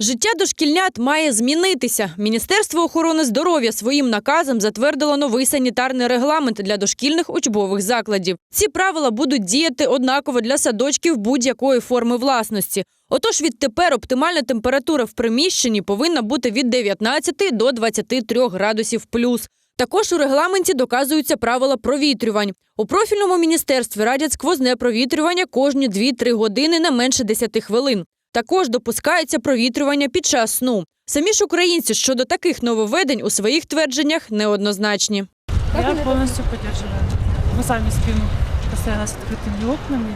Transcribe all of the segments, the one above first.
Життя дошкільнят має змінитися. Міністерство охорони здоров'я своїм наказом затвердило новий санітарний регламент для дошкільних учбових закладів. Ці правила будуть діяти однаково для садочків будь-якої форми власності. Отож, відтепер оптимальна температура в приміщенні повинна бути від 19 до 23 градусів плюс. Також у регламенті доказуються правила провітрювань. У профільному міністерстві радять сквозне провітрювання кожні 2-3 години не менше 10 хвилин. Також допускається провітрювання під час сну. Самі ж українці щодо таких нововведень у своїх твердженнях неоднозначні. Я полностью поддерживаю. Мы сами спим постоянно с открытыми окнами.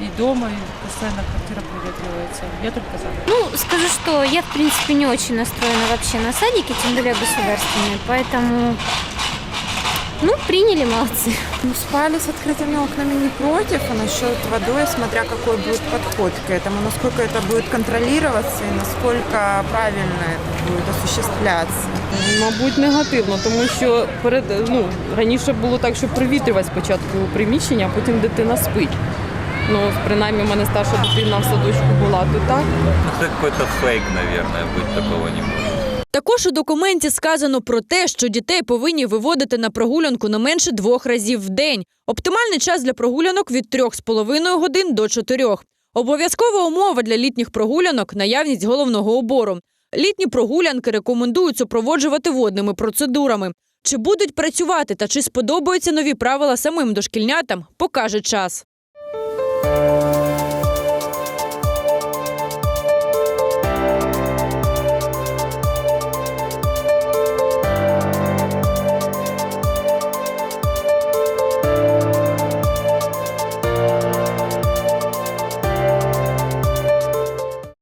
И дома, и постоянно квартира проветривается. Я только за. Ну, скажу, что я, в принципе, не очень настроена вообще на садики, тем более государственные, поэтому, ну, приняли, молодцы. Ну, спали с открытыми окнами не против, а насчет водой, смотря какой будет подход к этому, насколько это будет контролироваться и насколько правильно это будет осуществляться. Мабуть, негативно, тому що перед ну раніше було так, що провітрювати спочатку приміщення, а потім дитина спить. Ну, принаймні, у мене старша дитина в садочку була, то так. Это какой-то фейк, наверное, быть такого не может. Також у документі сказано про те, що дітей повинні виводити на прогулянку не менше двох разів в день. Оптимальний час для прогулянок від 3,5 годин до 4. Обов'язкова умова для літніх прогулянок наявність головного убору. Літні прогулянки рекомендують супроводжувати водними процедурами. Чи будуть працювати та чи сподобаються нові правила самим дошкільнятам, покаже час.